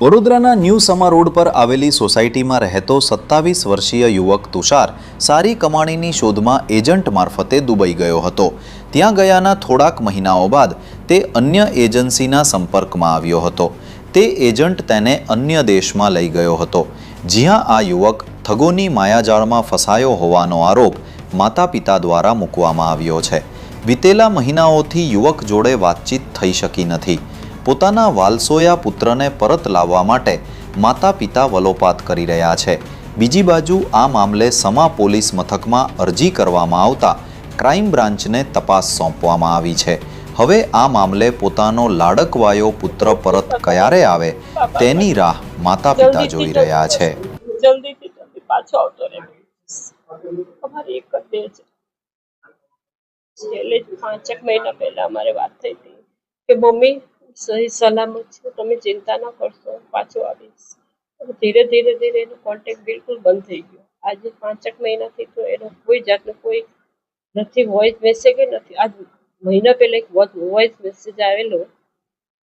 વડોદરાના ન્યૂ સમા રોડ પર આવેલી સોસાયટીમાં રહેતો સત્તાવીસ વર્ષીય યુવક તુષાર સારી કમાણીની શોધમાં એજન્ટ મારફતે દુબઈ ગયો હતો. ત્યાં ગયાના થોડાક મહિનાઓ બાદ તે અન્ય એજન્સીના સંપર્કમાં આવ્યો હતો. તે એજન્ટ તેને અન્ય દેશમાં લઈ ગયો હતો. જ્યાં આ યુવક થગોની માયાજાળમાં ફસાયો હોવાનો આરોપ માતા પિતા દ્વારા મૂકવામાં આવ્યો છે. વિતેલા મહિનાઓથી યુવક જોડે વાતચીત થઈ શકી નથી. પોતાના વાલસોયા પુત્રને પરત લાવવા માટે માતા પિતા વલોપાત કરી રહ્યા છે. બીજી બાજુ આ મામલે સમા પોલીસ મથકમાં અરજી કરવામાં આવતા ક્રાઇમ બ્રાન્ચને તપાસ સોંપવામાં આવી છે. હવે આ મામલે પોતાનો લાડકવાયો પુત્ર પરત ક્યારે આવે તેની રાહ માતા પિતા જોઈ રહ્યા છે. મમ્મી સહી સલામત છું. તમે ચિંતા ન કરશો પાછો આવીશ. ધીરે ધીરે ધીરે એનો કોન્ટેક્ટ બિલકુલ બંધ થઈ ગયો. આજે પાંચેક મહિનાથી તો એનો કોઈ જાતનો કોઈ નથી વોઇસ મેસેજ નથી. આજ મહિના પહેલા એક વોઇસ મેસેજ આવેલો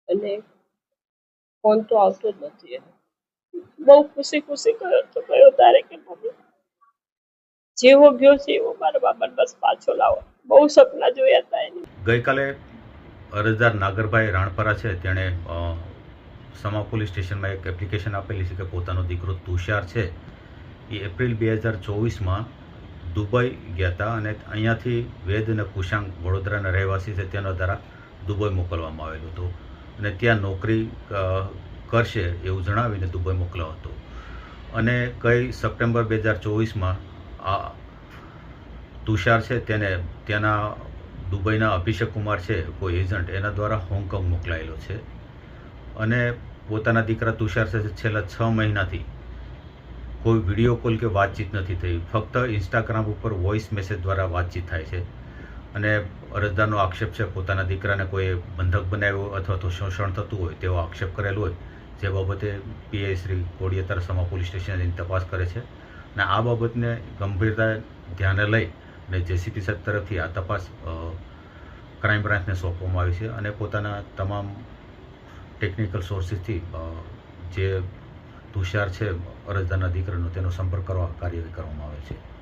અને ફોન તો આવતો જ નથી એનો. બહુ ખુશી ખુશી કર્યો તો કયો તારે કે મમ્મી? જેવો ગયો છે એવો મારા બાબા બસ પાછો લાવો. બહુ સપના જોયા હતા એની. ગઈકાલે અરજદાર નાગરભાઈ રાણપરા છે, તેણે સમા પોલીસ સ્ટેશનમાં એક એપ્લિકેશન આપેલી છે કે પોતાનો દીકરો તુષાર છે. એ એપ્રિલ બે હજાર ચોવીસમાં દુબઈ ગયા હતા અને અહીંયાથી વેદ અને કુશાંગ વડોદરાના રહેવાસી છે, તેના દ્વારા દુબઈ મોકલવામાં આવેલું હતું. અને ત્યાં નોકરી કરશે એવું જણાવીને દુબઈ મોકલ્યો હતો. અને કઈ સપ્ટેમ્બર બે હજાર ચોવીસમાં આ તુષાર છે, તેને ત્યાંના દુબઈના અભિષેક કુમાર છે, કોઈ એજન્ટ, એના દ્વારા હોંગકોંગ મોકલાયેલો છે. અને પોતાના દીકરા તુષાર સાથે છેલ્લા છ મહિનાથી. કોઈ વીડિયો કોલ કે વાતચીત નથી થઈ. ફક્ત ઇન્સ્ટાગ્રામ ઉપર વોઇસ મેસેજ દ્વારા વાતચીત થાય છે. અને અરજદારનો આક્ષેપ છે, પોતાના દીકરાને કોઈ બંધક બનાવ્યો અથવા તો શોષણ થતું હોય તેવો આક્ષેપ કરેલો હોય, જે બાબતે PI Shri Kodiyetar Sama police station તપાસ કરે છે. અને આ બાબતને ગંભીરતા ધ્યાને લઈ અને જેસીપી સાહેબ તરફથી આ તપાસ ક્રાઇમ બ્રાન્ચને સોંપવામાં આવી છે અને પોતાના તમામ ટેકનિકલ સોર્સિસથી જે તુષાર છે અરજદારના દીકરાનો તેનો સંપર્ક કરવા કાર્યવાહી કરવામાં આવે છે.